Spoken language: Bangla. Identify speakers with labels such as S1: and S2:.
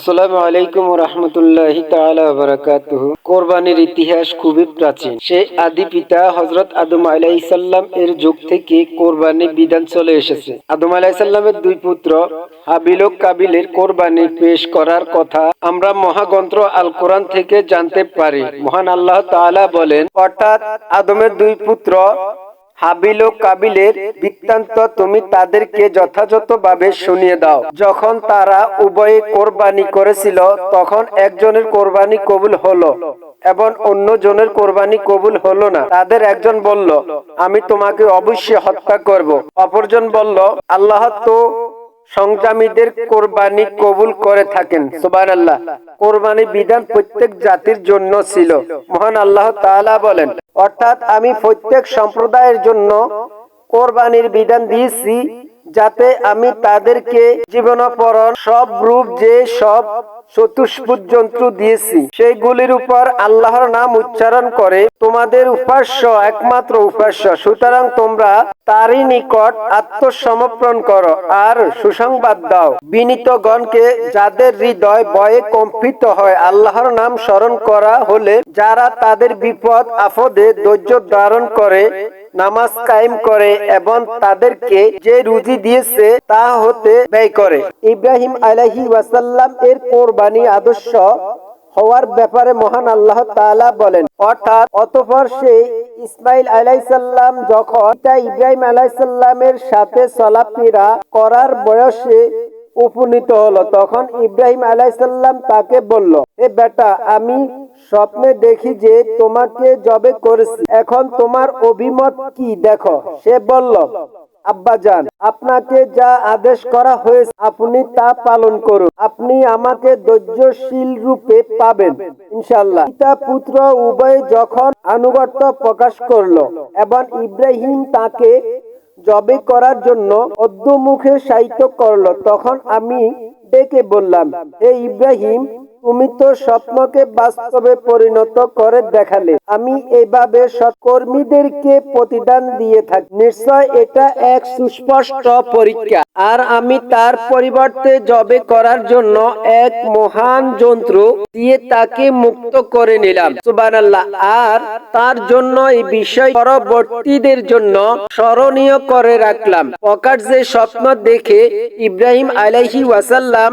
S1: আসসালামু আলাইকুম রহমতুল্লাহ বারাকাতুহু। কোরবানির ইতিহাস খুবই প্রাচীন। সে আদি পিতা হজরত আদম আলাইসাল্লাম এর যুগ থেকে কোরবানি বিধান চলে এসেছে। আদম আলাইসাল্লামের দুই পুত্র হাবিল কাবিলের কোরবানি পেশ করার কথা আমরা মহাগ্রন্থ আল কোরআন থেকে জানতে পারি। মহান আল্লাহ তাআলা বলেন, অর্থাৎ আদমের দুই পুত্র হাবিল ও কাবিলের বৃত্তান্ত তুমি তাদেরকে যথাযথভাবে শুনিয়ে দাও। যখন তারা উভয়ে কোরবানি করেছিল, তখন একজনের কোরবানি কবুল হলো এবং অন্য জনের কোরবানি কবুল হলো না। তাদের একজন বলল, আমি তোমাকে অবশ্যই হত্যা করব। অপরজন বলল, আল্লাহ তো সংগ্রামীদের কোরবানি কবুল করে থাকেন। সুবান আল্লাহ কোরবানি বিধান প্রত্যেক জাতির জন্য ছিল। মহান আল্লাহ তাআলা বলেন অর্থাৎ আমি প্রত্যেক সম্প্রদায়ের জন্য কোরবানির বিধান দিয়েছি যাতে আমি তাদেরকে জীবনপরণ সব রূপ যে সব চতুষ্পুত যন্ত্র দিয়েছি, সেইগুলির উপর আল্লাহর নাম উচ্চারণ করে তোমাদের উপাস্য, একমাত্র উপাস্য। সুতরাং তোমরা তারই নিকট আত্মসমর্পণ করো আর সুসংবাদ দাও। বিনীত গণকে যাদের হৃদয় ভয়ে কম্পিত হয়, আল্লাহর নাম স্মরণ করা হলে যারা তাদের বিপদ, আপদে ধৈর্য ধারণ করে নামাজ কায়েম করে এবং তাদেরকে যে রুজি দিয়েছে তা হতে ব্যয় করে। ইব্রাহিম আলাহি ওয়াসাল্লাম এর কোরবানি আদর্শ হওয়ার ব্যাপারে মহান আল্লাহ তাআলা বলেন, অর্থাৎ অতঃপর সে ইসমাইল আলাইসাল্লাম যখন পিতা ইব্রাহিম আলাইসাল্লামের সাথে চলাফেরা করার বয়সে উপনীত হলো, তখন ইব্রাহিম আলাইসাল্লাম তাকে বলল, এ বেটা, আমি স্বপ্নে দেখি যে তোমাকে জবে করেছি। এখন তোমার অভিমত কি? দেখো, সে বলল আব্বাজান আপনাকে যা আদেশ করা হয়েছে, আপনি তা পালন করুন। আপনি আমাকে ধৈর্যশীল রূপে পাবেন ইনশাল্লাহ পিতা পুত্র উভয় যখন আনুগত্য প্রকাশ করল, এবং ইব্রাহিম তাকে জবে করার জন্য অদ্যমুখে সাহিত্য করল, তখন আমি ডেকে বললাম, হে ইব্রাহিম তুমি তো স্বপ্নকে বাস্তবে পরিণত করে দেখালে। আমি এইভাবে সৎকর্মীদেরকে প্রতিদান দিয়ে থাকি। নিশ্চয় এটা এক সুস্পষ্ট পরীক্ষা। আর আমি তার পরিবর্তে জবে করার জন্য এক মহান যন্ত্র দিয়ে তাকে মুক্ত করে নিলাম। সুবান আর তার জন্য এই বিষয় পরবর্তীদের জন্য স্মরণীয় করে রাখলাম। প্রকাশ যে স্বপ্ন দেখে ইব্রাহিম আলাইহি ওয়াসাল্লাম